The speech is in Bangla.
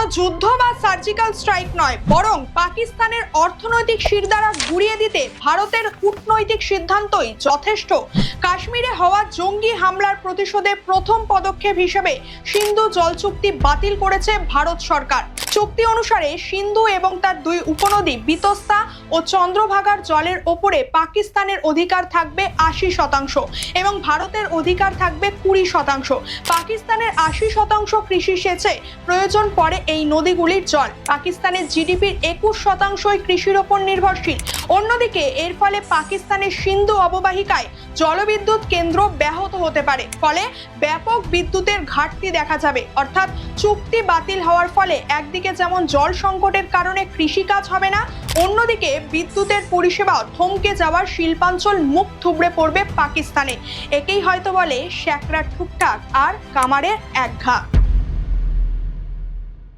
কোনো যুদ্ধ বা সার্জিক্যাল স্ট্রাইক নয়, বরং পাকিস্তানের অর্থনৈতিক শিরদাঁড়া ঘুরিয়ে দিতে ভারতের কূটনৈতিক সিদ্ধান্তই যথেষ্ট। কাশ্মীরে হওয়া জঙ্গি হামলার প্রতিশোধে প্রথম পদক্ষেপ হিসেবে সিন্ধু জল চুক্তি বাতিল করেছে ভারত সরকার। চুক্তি অনুসারে সিন্ধু এবং তার দুই উপনদী বিতস্তা ও চন্দ্রভাগার জলের ওপরে পাকিস্তানের অধিকার থাকবে আশি শতাংশ এবং ভারতের অধিকার থাকবে কুড়ি শতাংশ। পাকিস্তানের আশি শতাংশ কৃষি সেচে প্রয়োজন পড়ে এই নদীগুলির জল। পাকিস্তানের জিডিপির একুশ শতাংশই কৃষির ওপর নির্ভরশীল। অন্যদিকে এর ফলে পাকিস্তানের সিন্ধু অববাহিকায় জলবিদ্যুৎ কেন্দ্র ব্যাহত হতে পারে। ফলে ব্যাপক বিদ্যুতের ঘাটতি দেখা যাবে। অর্থাৎ চুক্তি বাতিল হওয়ার ফলে একদিকে যেমন জল সংকটের কারণে কৃষিকাজ হবে না, অন্যদিকে বিদ্যুতের পরিষেবা থমকে যাওয়ার শিল্পাঞ্চল মুখ থুবড়ে পড়বে পাকিস্তানে। একেই হয়তো বলে শ্যাকরা ঠুকঠাক আর কামারের একঘা